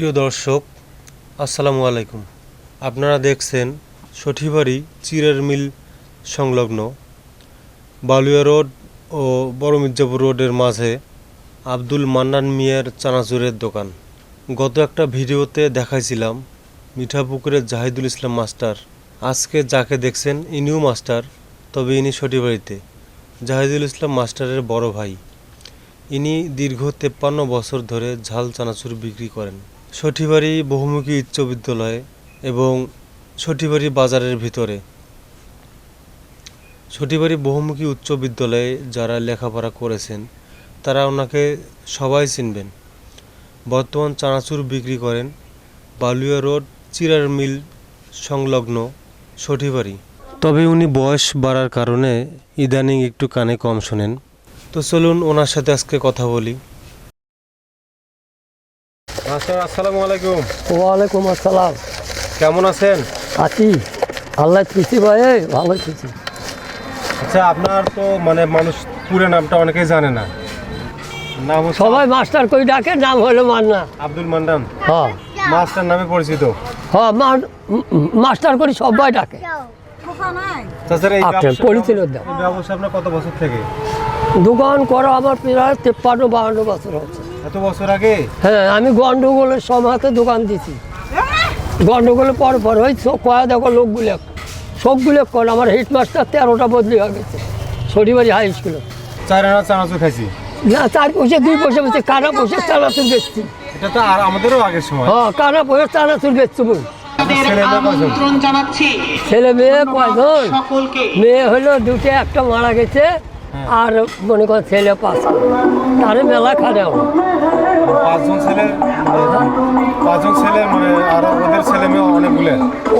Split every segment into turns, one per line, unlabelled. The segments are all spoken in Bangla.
প্রিয় দর্শক, আসসালামু আলাইকুম। আপনারা দেখছেন সঠিবাড়ি চিরের মিল সংলগ্ন বালুয়া রোড ও বড় মির্জাপুর রোডের মাঝে আব্দুল মান্নান মিয়ার চানাচুরের দোকান। গত একটা ভিডিওতে দেখাইছিলাম মিঠাপুকুরের জাহিদুল ইসলাম মাস্টার। আজকে যাকে দেখছেন, ইনিও মাস্টার, তবে ইনি সঠিবাড়িতে। জাহিদুল ইসলাম মাস্টারের বড় ভাই। ইনি দীর্ঘ তেপ্পান্ন বছর ধরে ঝাল চানাচুর বিক্রি করেন। সঠিবাড়ি বহুমুখী উচ্চ বিদ্যালয় এবং সঠিবাড়ি বাজারের ভিতরে। সঠিবাড়ি বহুমুখী উচ্চ বিদ্যালয়ে যারা লেখাপড়া করেছেন, তারা ওনাকে সবাই চিনবেন। বর্তমান চানাচুর বিক্রি করেন বালুয়া রোড, চিরার মিল সংলগ্ন সঠিবাড়ি। তবে উনি বয়স বাড়ার কারণে ইদানিং একটু কানে কম শোনেন। তো চলুন ওনার সাথে আজকে কথা বলি। মাস্টার আসসালামু আলাইকুম।
ওয়ালাইকুম আসসালাম।
কেমন আছেন?
আছি। আল্লাহ খুশি ভাই ভালো খুশি
আচ্ছা আপনার তো মানে মানুষ পুরো নামটা অনেকেই জানে না। নাম
সবাই মাস্টার কই ডাকে নাম হলো মান্না।
আব্দুল মান্নান।
হ্যাঁ।
মাস্টার নামে পরিচিত।
হ্যাঁ মাস্টার করি সবাই ডাকে। পরিচিত
ব্যবসা আপনার কত বছর থেকে?
দোকান করা আমার প্রায় তেপ্পান্ন বাহান্ন বছর হচ্ছে।
এত বছর আগে?
হ্যাঁ আমি গন্ডগোলের দোকান দিছি। গন্ডগোলের পর পর ওই কয়া দেখো লোকগুলো সবগুলো কর আমার হেডমাস্টার তেরোটা বদলি হয়ে গেছে হাই স্কুলে
চার আনা চানাচুর খাইছি।
না চার পয়সা দুই পয়সা বেশি কানা পয়সা চানাচুর বেচছি।
এটা তো আর আমাদেরও আগের সময়।
হ্যাঁ কানা পয়সা চানাচুর বেচছি
আপনার ছেলে মেয়ে কয়জন?
ছেলে মেয়ে কয়জন?
সকলকে।
মেয়ে হলো দুটো একটা মারা গেছে আর মনে কর ছেলে পাঁচ তারে মেলা আমার
পাঁচজন ছেলে পাঁচজন ছেলে মানে আর ওদের ছেলে মেয়ে অনেকগুলো?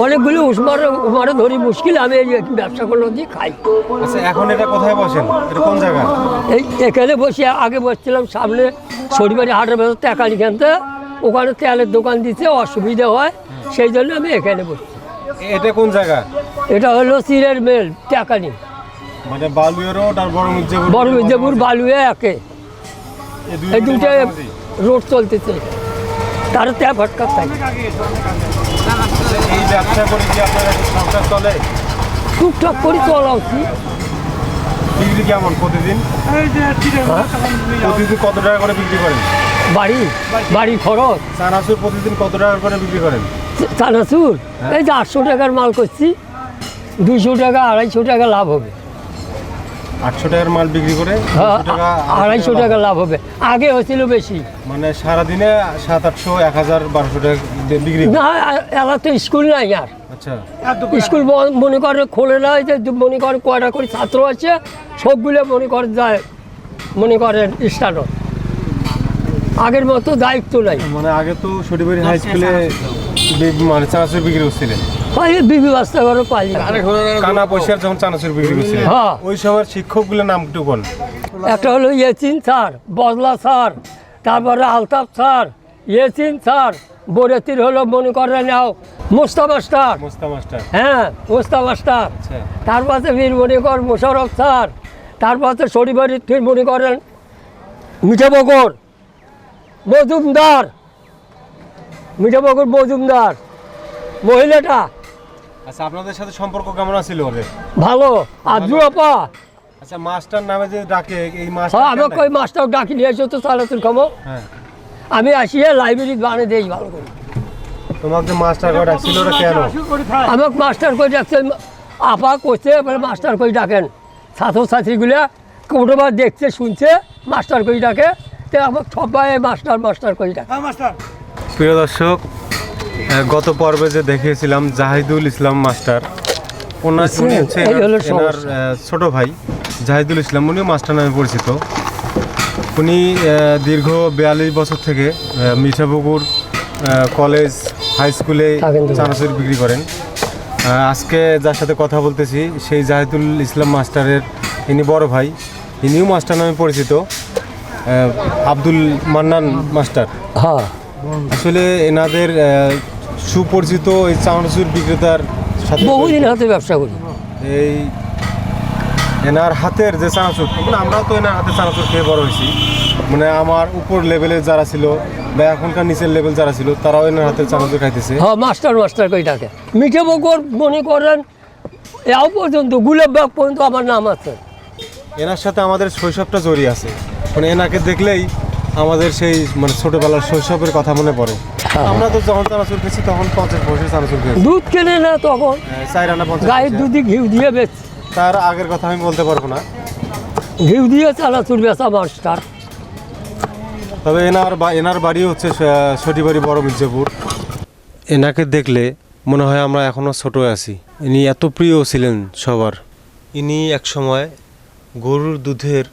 অনেকগুলো উসমার উমারে ধরি মুশকিল আমি এই ব্যবসা করল দিয়ে খাই।
আচ্ছা এখন এটা কোথায় বসেন? এটা কোন জায়গা
এই এখানে বসে আগে বসছিলাম সামনে শনিবারে হাটের ভেতর টাকালি কিনতে ওখানে তেলের দোকান দিতে অসুবিধা হয়। সেই জন্য আমি এখানে বসছি।
এটা কোন জায়গা?
এটা হলো সিরের মেল টাকালি
মানে বালুয়া রোড আর বড় মির্জাপুর
বড় মির্জাপুর বালুয়ে একে। এই দুটো রোড চলতেছে। তার ভটকার থাকে
এই ব্যবসা করে কি আপনার সংসার চলে?
টুকটাক করে চলা উচিত।
বিক্রি কেমন প্রতিদিন? প্রতিদিন কত টাকা করে বিক্রি করেন?
বাড়ি বাড়ি। খরচ।
চানাচুর প্রতিদিন কত টাকা করে বিক্রি করেন?
চানাচুর? এই যে আটশো টাকার মাল করছি দুইশো টাকা আড়াইশো টাকা লাভ হবে।
আটশো টাকার মাল বিক্রি করে
হ্যাঁ,
200 টাকা
আড়াইশো টাকা লাভ। হবে। আগে হয়েছিল বেশি।
মানে সারাদিনে সাত আটশো এক হাজার বারোশো টাকা বিক্রি
না এলা তো স্কুল নাই আর।
আচ্ছা।
স্কুল মনে করে খোলে না যে মনে করে কয়টা করে ছাত্র আছে সবগুলো মনে করে যায় মনে করেন স্টার্ট আগের মতো দায়িত্ব নাই।
মানে আগে তো সটিবাড়ি হাই স্কুলে মানে চানাচুর বিক্রি করছিলেন।
হয় বিবি বাস্তা করে পালি
কানা পয়সার যখন চানাচুর বিক্রি করছিলেন
হ্যাঁ।
ওই সময়ের শিক্ষকগুলোর নাম একটু কোন
একটা হলো ইয়েচিন স্যার বজলা স্যার তারপরে আলতাফ স্যার ইয়েচিন স্যার বরেতির হলো মনে করে নাও মুস্তা মাস্টার
মোস্তা মাস্টার
হ্যাঁ মুস্তা মাস্টার
আচ্ছা।
তারপরে ফির মনে কর মোশারফ স্যার তারপরে শনিবারের ফির মনে করেন মিঠা বকর মজুমদার মিঠা বকর মজুমদার মহিলাটা
আচ্ছা আপনাদের সাথে সম্পর্ক কেমন আছিল ওদের?
ভালো। আদ্রু আপা।
আচ্ছা মাস্টার নামে যে ডাকে এই
হ্যাঁ
মাস্টার
আমাকে ওই মাস্টার ডাকি নিয়ে এসো তো
হ্যাঁ।
আমি আসিয়ে লাইব্রেরি বানিয়ে দেই ভালো করে।
তোমাকে মাস্টার করে ডাকছিল ওটা কেন
আমাকে মাস্টার করে ডাকছে আপা করছে এবারে মাস্টার করে ডাকেন? ছাত্রছাত্রীগুলা কোটোবার দেখছে শুনছে মাস্টার করে ডাকে? তো আমাকে সবাই মাস্টার মাস্টার করে ডাকে।
প্রিয় দর্শক গত পর্বে যে দেখিয়েছিলাম জাহিদুল ইসলাম মাস্টার ওনার উনি হচ্ছে এনার-। আহ, ছোট ভাই জাহিদুল ইসলাম উনিও মাস্টার নামে পরিচিত। উনি দীর্ঘ বিয়াল্লিশ বছর থেকে মিঠাপুকুর কলেজ হাই স্কুলে চানাচুর বিক্রি করেন। আজকে যার সাথে কথা বলতেছি সেই জাহিদুল ইসলাম মাস্টারের ইনি বড় ভাই ইনিও মাস্টার নামে পরিচিত আব্দুল মান্নান মাস্টার।
হ্যাঁ।
আসলে এনাদের সুপরিচিত এই চানাচুর বিক্রেতার সাথে
বহুদিন হাতে ব্যবসা করি।
এই এনার হাতের যে চানাচুর মানে আমরাও তো এনার হাতে চানাচুর খেয়ে বড় হয়েছি। মানে আমার উপর লেভেলের যারা ছিল বা এখনকার নিচের লেভেল যারা ছিল তারাও এনার হাতের চানাচুর খাইতেছে।
হ্যাঁ মাস্টার মাস্টার কই ডাকে মিঠে বকর মনে করেন এও পর্যন্ত গুলাব বাগ পর্যন্ত আমার নাম আছে।
এনার সাথে আমাদের শৈশবটা জড়িয়ে আছে। মানে এনাকে দেখলেই আমাদের সেই মানে ছোটবেলার শৈশবের কথা মনে পড়ে। আমরা তো যখন চানাচুর খেয়েছি তখন পঞ্চাশ বছর চানাচুর খেয়েছি
দুধ কেনে না তখন?
চার আনা পঞ্চাশ
গায়ের। দুধে ঘিউ দিয়ে বেচ
তার আগের কথা আমি বলতে পারব না।
ঘিউ দিয়ে চানাচুর বেচা মাস্টার।
তবে এনার বা এনার বাড়ি হচ্ছে বাড়ি বড় মির্জাপুর। এনাকে দেখলে মনে হয় আমরা এখনও ছোট আছি। ইনি এত প্রিয় ছিলেন সবার। ইনি একসময় গরুর দুধের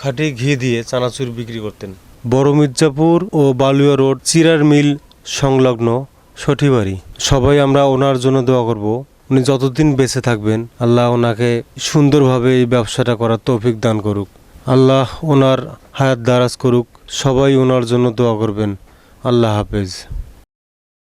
খাঁটি ঘি দিয়ে চানাচুর বিক্রি করতেন। বড় মির্জাপুর ও বালুয়া রোড চিরার মিল সংলগ্ন সঠিবাড়ি। সবাই আমরা ওনার জন্য দোয়া করব। উনি যতদিন বেঁচে থাকবেন, আল্লাহ ওনাকে সুন্দরভাবে এই ব্যবসাটা করার তৌফিক দান করুক। আল্লাহ ওনার হায়াত দারাজ করুক। সবাই ওনার জন্য দোয়া করবেন। আল্লাহ হাফেজ।